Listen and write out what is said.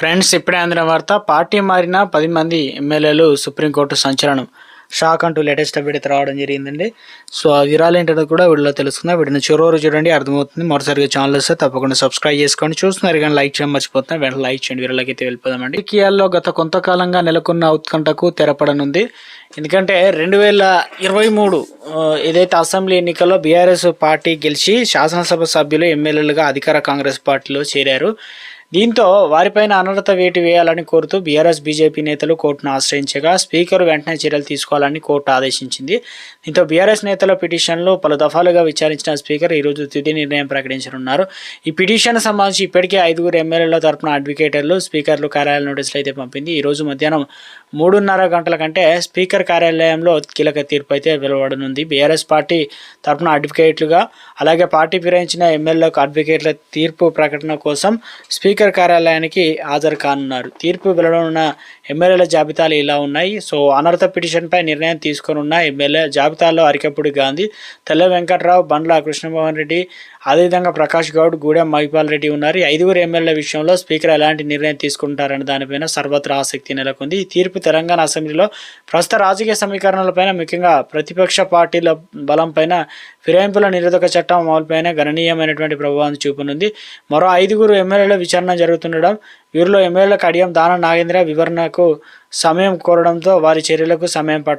Friends ఇప్పుడే అందిన వార్త పార్టీ మారిన పది మంది ఎమ్మెల్యేలు సుప్రీంకోర్టు సంచలనం. షాక్ అంటూ లేటెస్ట్ అప్డేట్ రావడం జరిగిందండి. సో ఆ వివరాలు కూడా వీడియోలో తెలుసుకుందాం. వీడిని చివరి చూడండి అర్థమవుతుంది. మరోసారిగా ఛానల్ వస్తే తప్పకుండా సబ్స్క్రైబ్ చేసుకోండి. చూస్తున్నారు కానీ లైక్ చేయడం మర్చిపోతున్నాం వెంటనే లైక్ చేయండి. వీళ్ళకి అయితే వెళ్ళిపోదామండి. రాజకీయాల్లో గత కొంతకాలంగా నెలకొన్న ఉత్కంఠకు తెరపడనుంది. ఎందుకంటే రెండు వేల ఇరవై మూడు ఏదైతే అసెంబ్లీ ఎన్నికల్లో బీఆర్ఎస్ పార్టీ గెలిచి శాసనసభ సభ్యులు ఎమ్మెల్యేలుగా అధికార కాంగ్రెస్ పార్టీలో చేరారు. దీంతో వారిపైన అనర్హత వేటు వేయాలని కోరుతూ బీఆర్ఎస్ బీజేపీ నేతలు కోర్టును ఆశ్రయించగా స్పీకర్ వెంటనే చర్యలు తీసుకోవాలని కోర్టు ఆదేశించింది. దీంతో బీఆర్ఎస్ నేతల పిటిషన్లు పలు దఫాలుగా విచారించిన స్పీకర్ ఈరోజు తుది నిర్ణయం ప్రకటించనున్నారు. ఈ పిటిషన్ సంబంధించి ఇప్పటికే ఐదుగురు ఎమ్మెల్యేల తరపున అడ్వకేటర్లు స్పీకర్లు కార్యాలయ నోటీసులు అయితే పంపింది. ఈరోజు మధ్యాహ్నం మూడున్నర గంటల కంటే స్పీకర్ కార్యాలయంలో కీలక తీర్పు అయితే వెలువడనుంది. బీఆర్ఎస్ పార్టీ తరపున అడ్వకేట్లుగా అలాగే పార్టీ ఫిరాయించిన ఎమ్మెల్యేలకు అడ్వకేట్ల తీర్పు ప్రకటన కోసం స్పీకర్ కార్యాలయానికి హాజరు కానున్నారు. తీర్పు వెళ్ళనున్న ఎమ్మెల్యేల జాబితాలు ఇలా ఉన్నాయి. సో అనర్హత పిటిషన్పై నిర్ణయం తీసుకొనున్న ఎమ్మెల్యే జాబితాలో అరికపూడి గాంధీ తెల్ల వెంకట్రావు బండ్ల కృష్ణమోహన్ రెడ్డి అదేవిధంగా ప్రకాష్ గౌడ్ గూడెం మహిపాల్ రెడ్డి ఉన్నారు. ఐదుగురు ఎమ్మెల్యే విషయంలో స్పీకర్ ఎలాంటి నిర్ణయం తీసుకుంటారనే దానిపైన సర్వత్రా ఆసక్తి నెలకొంది. ఈ తీర్పు తెలంగాణ అసెంబ్లీలో ప్రస్తుత రాజకీయ సమీకరణలపైన ముఖ్యంగా ప్రతిపక్ష పార్టీల బలంపైన ఫిరాయింపుల నిరోధక చట్టం అమలుపైన గణనీయమైనటువంటి ప్రభావం చూపనుంది. మరో ఐదుగురు ఎమ్మెల్యేల విచారణ జరుగుతుండడం వీరిలో ఎమ్మెల్యేల కడియం దాన నాగేంద్ర వివరణకు సమయం కోరడంతో వారి చర్యలకు సమయం పట్ట